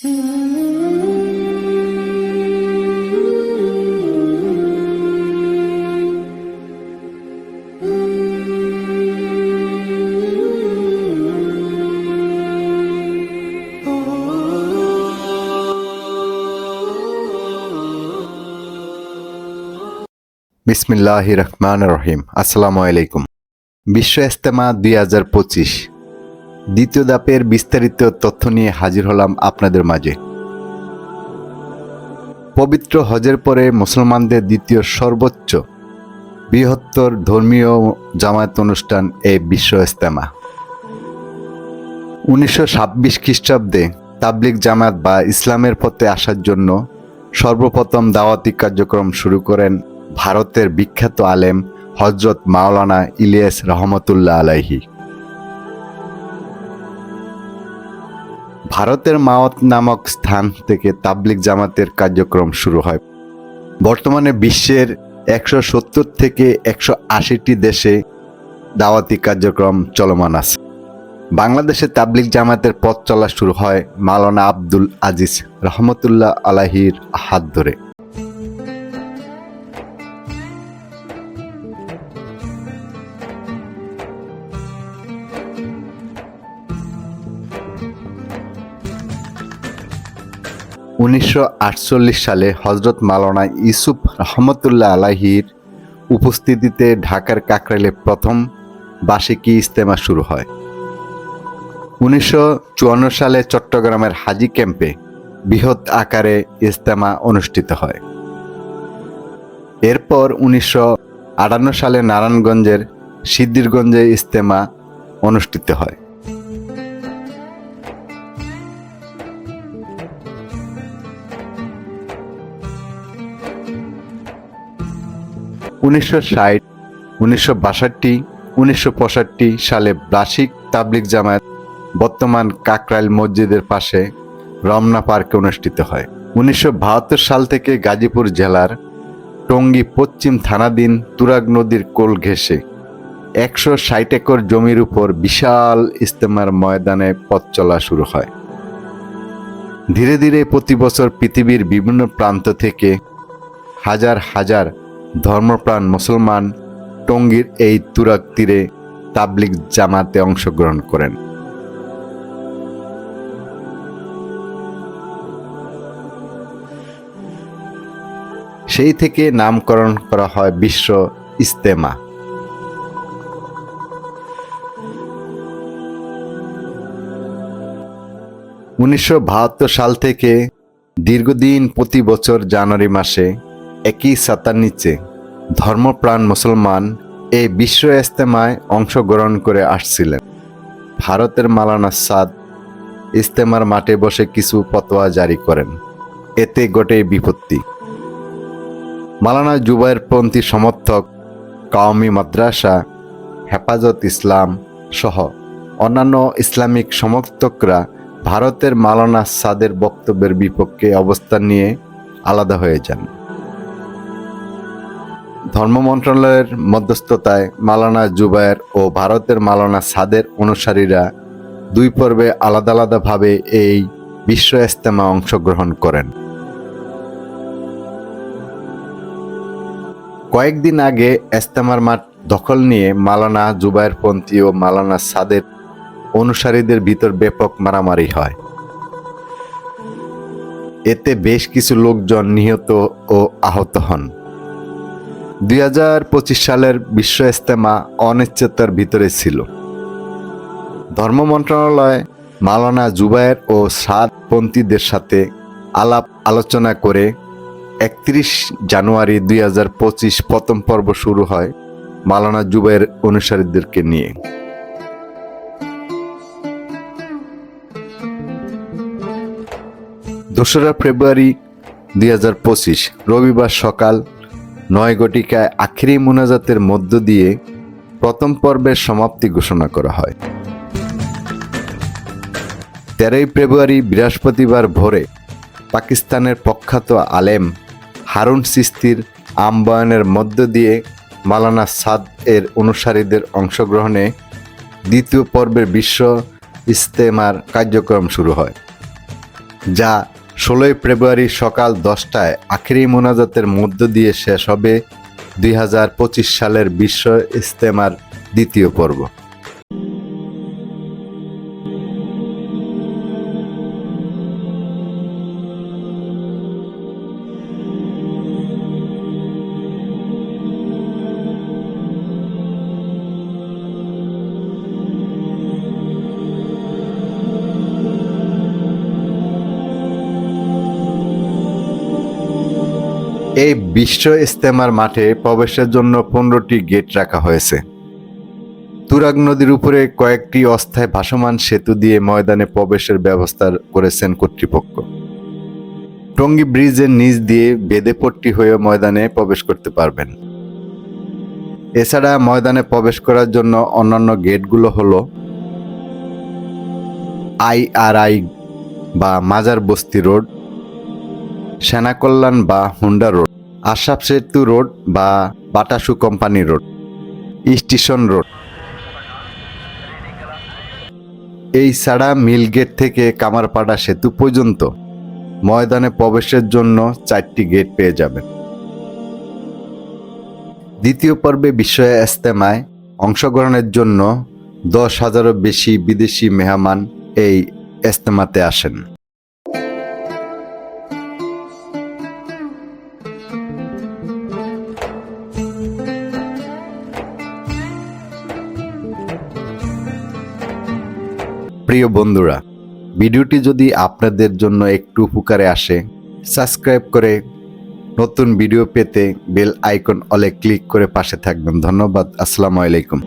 বিসমিল্লাহ রহমান রহিম। আসসালামু আলাইকুম। বিশ্ব ইস্তেমা দুই হাজার পঁচিশ। দ্বিতীয় ধাপের বিস্তারিত তথ্য নিয়ে হাজির হলাম আপনাদের মাঝে। পবিত্র হজের পরে মুসলমানদের দ্বিতীয় সর্বোচ্চ বৃহত্তর ধর্মীয় জামায়াত অনুষ্ঠান এই বিশ্ব ইস্তেমা উনিশশো ছাব্বিশ খ্রিস্টাব্দে তাবলিক জামায়াত বা ইসলামের পথে আসার জন্য সর্বপ্রথম দাওয়াতি কার্যক্রম শুরু করেন ভারতের বিখ্যাত আলেম হজরত মাওলানা ইলিয়াস রহমতুল্লাহ আলাইহি। ভারতের মাওয়াত নামক স্থান থেকে তাবলিক জামাতের কার্যক্রম শুরু হয়। বর্তমানে বিশ্বের একশো সত্তর থেকে একশো আশিটি দেশে দাওয়াতি কার্যক্রম চলমান আছে। বাংলাদেশে তাবলিক জামাতের পথ চলা শুরু হয় মালানা আব্দুল আজিজ রহমতুল্লাহ আলাহির হাত ধরে। উনিশশো আটচল্লিশ সালে হজরত মালানা ইউসুফ রহমতুল্লাহ আলাহির উপস্থিতিতে ঢাকার কাকরাইলে প্রথম বার্ষিকী ইস্তেমা শুরু হয়। উনিশশো চুয়ান্ন সালে চট্টগ্রামের হাজি ক্যাম্পে বৃহৎ আকারে ইস্তেমা অনুষ্ঠিত হয়। এরপর উনিশশো আটান্ন সালে নারায়ণগঞ্জের সিদ্দিরগঞ্জে ইস্তেমা অনুষ্ঠিত হয়। উনিশশো ষাট, উনিশশো বাষট্টি, উনিশশো পঁয়ষট্টি সালে বার্ষিক তাবলিক জামায়াত বর্তমান কাকরাইল মসজিদের পাশে রমনা পার্কে অনুষ্ঠিত হয়। উনিশশো বাহাত্তর সাল থেকে গাজীপুর জেলার টঙ্গী পশ্চিম থানাধীন তুরাগ নদীর কোল ঘেঁষে একশো ষাট একর জমির উপর বিশাল ইস্তেমার ময়দানে পথ চলা শুরু হয়। ধীরে ধীরে প্রতি বছর পৃথিবীর বিভিন্ন প্রান্ত থেকে হাজার হাজার ধর্মপ্রাণ মুসলমান টঙ্গীর এই তুরাগ তীরে তাবলিক জামাতে অংশগ্রহণ করেন। সেই থেকে নামকরণ করা হয় বিশ্ব ইস্তেমা উনিশশো বাহাত্তর সাল থেকে দীর্ঘদিন প্রতি বছর জানুয়ারি মাসে একই সাতার নিচে। ধর্মপ্রাণ মুসলমান এই বিশ্ব ইস্তেমায় অংশগ্রহণ করে আসছিলেন। ভারতের মালানা সাদ ইস্তেমার মাঠে বসে কিছু পতোয়া জারি করেন। এতে ঘটে বিপত্তি। মালানা জুবাইরপন্থী সমর্থক কাওমি মাদ্রাসা, হেফাজত ইসলাম সহ অন্যান্য ইসলামিক সমর্থকরা ভারতের মালানা সাদের বক্তব্যের বিপক্ষে অবস্থান নিয়ে আলাদা হয়ে যান। ধর্ম মন্ত্রণালয়ের মধ্যস্থতায় মালানা জুবায়ের ও ভারতের মালানা সাদের অনুসারীরা দুই পর্বে আলাদা আলাদাভাবে এই বিশ্ব ইস্তেমা অংশগ্রহণ করেন। কয়েকদিন আগে ইস্তেমার মাঠ দখল নিয়ে মালানা জুবায়েরপন্থী ও মালানা সাদের অনুসারীদের ভিতর ব্যাপক মারামারি হয়। এতে বেশ কিছু লোকজন নিহত ও আহত হন। দুই হাজার পঁচিশ সালের বিশ্ব ইস্তেমা অনিশ্চয়তার ভিতরে ছিল। ধর্ম মন্ত্রণালয় মালানা জুবায়ের ও সাদপন্থীদের সাথে আলাপ আলোচনা করে একত্রিশ জানুয়ারি দুই হাজার পঁচিশ প্রথম পর্ব শুরু হয় মালানা জুবাইয়ের অনুসারীদেরকে নিয়ে। দোসরা ফেব্রুয়ারি দুই হাজার পঁচিশ রবিবার সকাল নয় গটিকায় আখেরি মোনাজাতের মধ্য দিয়ে প্রথম পর্বের সমাপ্তি ঘোষণা করা হয়। তেরোই ফেব্রুয়ারি বৃহস্পতিবার ভোরে পাকিস্তানের প্রখ্যাত আলেম হারুন সিস্তির আম্বায়নের মধ্য দিয়ে মালানা সাদ এর অনুসারীদের অংশগ্রহণে দ্বিতীয় পর্বের বিশ্ব ইস্তেমার কার্যক্রম শুরু হয়, যা ষোলোই ফেব্রুয়ারি সকাল দশটায় আখেরি মোনাজাতের মধ্য দিয়ে শেষ হবে দুই হাজার পঁচিশ সালের বিশ্ব ইস্তেমার দ্বিতীয় পর্ব। এই বিশ্ব ইস্তেমার মাঠে প্রবেশের জন্য পনেরোটি গেট রাখা হয়েছে। তুরাগ নদীর উপরে কয়েকটি অস্থায়ী ভাসমান সেতু দিয়ে ময়দানে প্রবেশের ব্যবস্থা করেছেন কর্তৃপক্ষ। টঙ্গী ব্রিজের নিচ দিয়ে বেদেপট্টি হয়ে ময়দানে প্রবেশ করতে পারবেন। এছাড়া ময়দানে প্রবেশ করার জন্য অন্যান্য গেটগুলো হলো আইআরআই বা মাজার বস্তি রোড সেনা কল্যাণ বা হুন্ডা রোড আশাফ সেতু রোড বা বাটাসু কোম্পানি রোড, স্টেশন রোড। এই ছাড়া মিলগেট থেকে কামারপাড়া সেতু পর্যন্ত ময়দানে প্রবেশের জন্য চারটি গেট পেয়ে যাবেন। দ্বিতীয় পর্বে বিশ্ব ইস্তেমায় অংশগ্রহণের জন্য দশ হাজারও বেশি বিদেশি মেহমান এই ইস্তেমাতে আসেন। প্রিয় বন্ধুরা, ভিডিওটি যদি আপনাদের জন্য একটু উপকারে আসে সাবস্ক্রাইব করে নতুন ভিডিও পেতে বেল আইকন অলে ক্লিক করে পাশে থাকবেন। ধন্যবাদ, আসসালামু আলাইকুম।